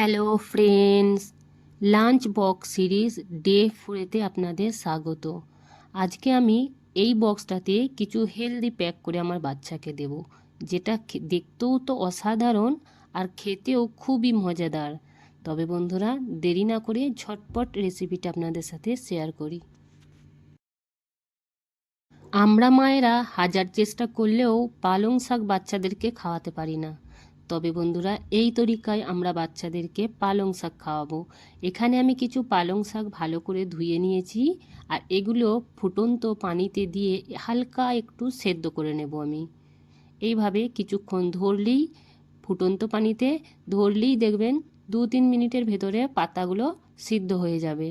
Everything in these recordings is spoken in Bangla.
Hello friends lunch box series day ফোরেতে আপনাদের স্বাগত। আজকে আমি এই বক্সটাতে কিছু হেলদি প্যাক করে আমার বাচ্চাকে দেব, যেটা দেখতেও তো অসাধারণ আর খেতেও খুবই মজাদার। তবে বন্ধুরা, দেরি না করে ঝটপট রেসিপিটা আপনাদের সাথে শেয়ার করি। আমরা মায়েরা হাজার চেষ্টা করলেও পালং শাক বাচ্চাদেরকে খাওয়াতে পারি না। তবে বন্ধুরা, এই তরিকায় আমরা বাচ্চাদেরকে পালং শাক খাওয়াবো। এখানে আমি কিছু পালং শাক ভালো করে ধুয়ে নিয়েছি আর এগুলো ফুটন্ত পানিতে দিয়ে হালকা একটু সেদ্ধ করে নেব আমি। এইভাবে কিছুক্ষণ ধরলেই, ফুটন্ত পানিতে ধরলেই দেখবেন দু তিন মিনিটের ভেতরে পাতাগুলো সিদ্ধ হয়ে যাবে।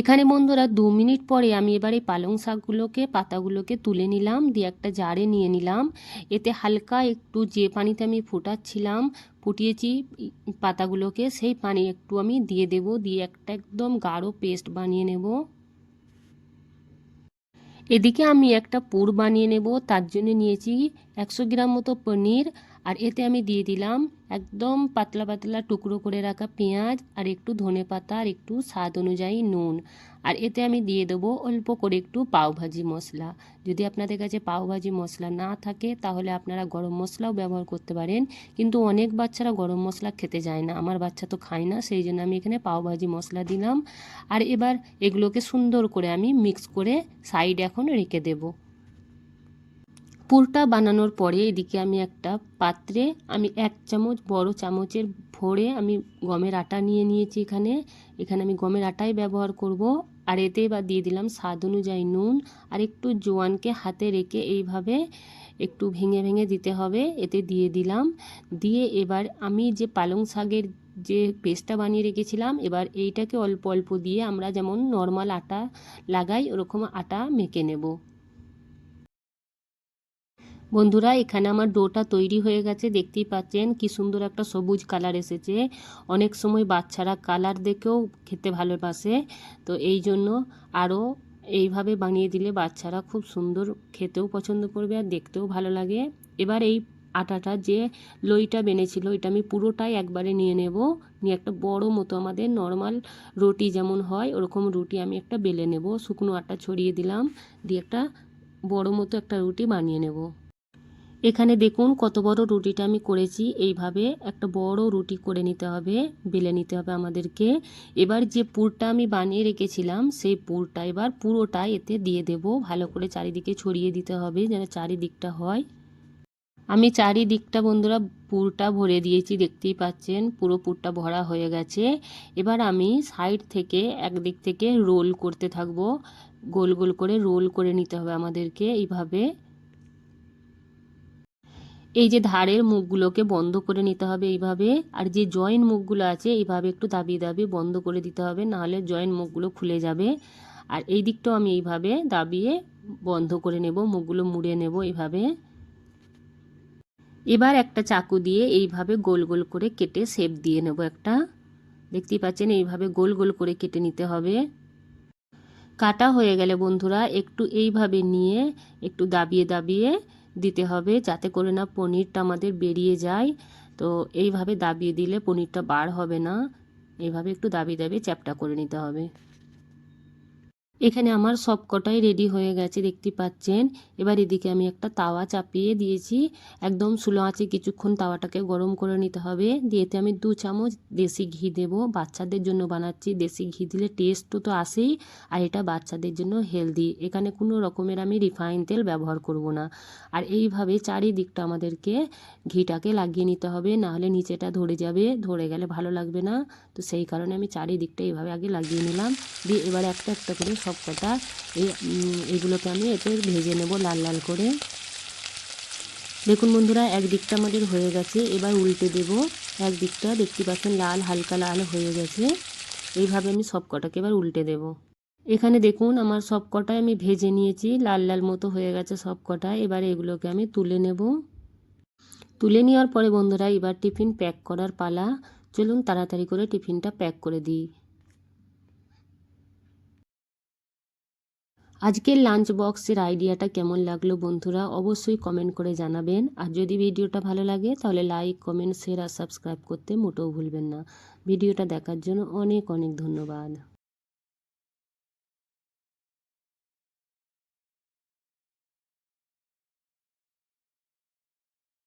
এখানে বন্ধুরা দু মিনিট পরে আমি এবার পালং শাকগুলোকে, পাতাগুলোকে তুলে নিলাম, দিয়ে একটা জারে নিয়ে নিলাম। এতে হালকা একটু যে পানিতে আমি ফোটাচ্ছিলাম, ফুটিয়েছি পাতাগুলোকে, সেই পানি একটু আমি দিয়ে দেব, দিয়ে একটা একদম গাঢ় পেস্ট বানিয়ে নেব। এদিকে আমি একটা পুর বানিয়ে নেব, তার জন্য নিয়েছি একশো গ্রাম মতো পনির আর এতে আমি দিয়ে দিলাম একদম পাতলা পাতলা টুকরো করে রাখা পেঁয়াজ আর একটু ধনে পাতা আর একটু স্বাদ অনুযায়ী নুন। আর এতে আমি দিয়ে দেবো অল্প করে একটু পাওভাজি মশলা। যদি আপনাদের কাছে পাওভাজি মশলা না থাকে, তাহলে আপনারা গরম মশলাও ব্যবহার করতে পারেন। কিন্তু অনেক বাচ্চারা গরম মশলা খেতে যায় না। আমার বাচ্চা তো খায় না, সেই জন্য আমি এখানে পাওভাজি মশলা দিলাম। আর এবার এগুলোকে সুন্দর করে আমি মিক্স করে সাইড এখন রেখে দেবো। পুরটা বানানোর পরে এদিকে আমি একটা পাত্রে আমি এক চামচ বড় চামচের ভরে আমি গমের আটা নিয়ে নিয়েছি এখানে। এখানে আমি গমের আটাই ব্যবহার করব। আর এতে এবার দিয়ে দিলাম স্বাদ অনুযায়ী নুন। আর একটু জোয়ানকে হাতে রেখে এইভাবে একটু ভেঙে ভেঙে দিতে হবে। এতে দিয়ে দিলাম। দিয়ে এবার আমি যে পালং শাকের যে পেস্টটা বানিয়ে রেখেছিলাম, এবার এইটাকে অল্প অল্প দিয়ে আমরা যেমন নর্মাল আটা লাগাই, ওরকম আটা মেখে নেব। বন্ধুরা, এখানে আমার ডোটা তৈরি হয়ে গেছে। দেখতেই পাচ্ছেন কি সুন্দর একটা সবুজ কালার এসেছে। অনেক সময় বাচ্চারা কালার দেখেও খেতে ভালোবাসে। তো এই জন্য আরও এইভাবে বানিয়ে দিলে বাচ্চারা খুব সুন্দর খেতেও পছন্দ করবে আর দেখতেও ভালো লাগে। এবার এই আটাটা যে লইটা বেনেছিল এটা আমি পুরোটাই একবারে নিয়ে নেব। নিয়ে একটা বড় মতো আমাদের নর্মাল রুটি যেমন হয়, ওরকম রুটি আমি একটা বেলে নেব। শুকনো আটা ছড়িয়ে দিলাম। দিয়ে একটা বড় মতো একটা রুটি বানিয়ে নেব। এখানে দেখুন কত বড় রুটিটা আমি করেছি। এইভাবে একটা বড় রুটি করে নিতে হবে, বেলে নিতে হবে আমাদেরকে। এবার যে পুরটা আমি বানিয়ে রেখেছিলাম, সেই পুরটা এবার পুরোটা এতে দিয়ে দেব। ভালো করে চারিদিকে ছড়িয়ে দিতে হবে যেন চারিদিকটা হয়। আমি চারিদিকটা বন্ধুরা পুরটা ভরে দিয়েছি, দেখতেই পাচ্ছেন, পুরো পুরটা ভরা হয়ে গেছে। এবার আমি সাইড থেকে একদিক থেকে রোল করতে থাকব। গোল গোল করে রোল করে নিতে হবে আমাদেরকে এইভাবে। এই যে ধারের মুখগুলোকে বন্ধ করে নিতে হবে এইভাবে, আর যে জয়েন্ট মুখগুলো আছে এইভাবে একটু দাবিয়ে দাবিয়ে বন্ধ করে দিতে হবে, নাহলে জয়েন্ট মুখগুলো খুলে যাবে। আর এই দিকটাও আমি এইভাবে দাবিয়ে বন্ধ করে নেব, মুখগুলো মুড়ে নেব এইভাবে। এবার একটা চাকু দিয়ে এইভাবে গোল গোল করে কেটে শেপ দিয়ে নেব একটা। দেখতেই পাচ্ছেন এইভাবে গোল গোল করে কেটে নিতে হবে। কাটা হয়ে গেলে বন্ধুরা একটু এইভাবে নিয়ে একটু দাবিয়ে দাবিয়ে দিতে হবে যাতে করে না পনিরটা আমাদের বেরিয়ে যায়। তো এইভাবে দাবিয়ে দিলে পনিরটা বার হবে না। এইভাবে একটু দাবি দাবি চ্যাপটা করে নিতে হবে। এখানে আমার সব কটাই রেডি হয়ে গেছে, দেখতে পাচ্ছেন। এবার এদিকে আমি একটা তাওয়া চাপিয়ে দিয়েছি। একদম সুলো আঁচে কিছুক্ষণ তাওয়াটাকে গরম করে নিতে হবে। দিয়েতে আমি দু চামচ দেশি ঘি দেব। বাচ্চাদের জন্য বানাচ্ছি দেশি ঘি দিলে টেস্ট তো আসেই। আর এটা বাচ্চাদের জন্য হেলদি এখানে কোনো রকমের আমি রিফাইন তেল ব্যবহার করব না। আর এইভাবে চারিদিকটা আমাদেরকে ঘিটাকে লাগিয়ে নিতে হবে, নাহলে নিচেটা ধরে যাবে। ধরে গেলে ভালো লাগবে না। তো সেই কারণে আমি চারিদিকটা এইভাবে আগে লাগিয়ে নিলাম। দিয়ে এবার একটা একটা করে সব কটা। এই এগুলোকে আমি এতে ভেজে নেব লাল লাল করে। দেখুন বন্ধুরা, একদিকটা আমাদের হয়ে গেছে। এবার উল্টে দেব। একদিকটা দেখতে পাচ্ছেন লাল, হালকা লাল হয়ে গেছে। এইভাবে আমি সব কটাকে এবার উল্টে দেব। এখানে দেখুন, আমার সব কটাই আমি ভেজে নিয়েছি। লাল লাল মতো হয়ে গেছে সব এবার এগুলোকে আমি তুলে নেব। তুলে নেওয়ার পরে বন্ধুরা, এবার টিফিন প্যাক করার পালা। চলুন তাড়াতাড়ি করে টিফিনটা প্যাক করে দিই। আজকের লাঞ্চ বক্সের আইডিয়াটা কেমন লাগল বন্ধুরা অবশ্যই কমেন্ট করে জানাবেন। আর যদি ভিডিওটা ভালো লাগে, তাহলে লাইক, কমেন্ট শেয়ার আর সাবস্ক্রাইব করতে মোটেও ভুলবেন না। ভিডিওটা দেখার জন্য অনেক অনেক ধন্যবাদ।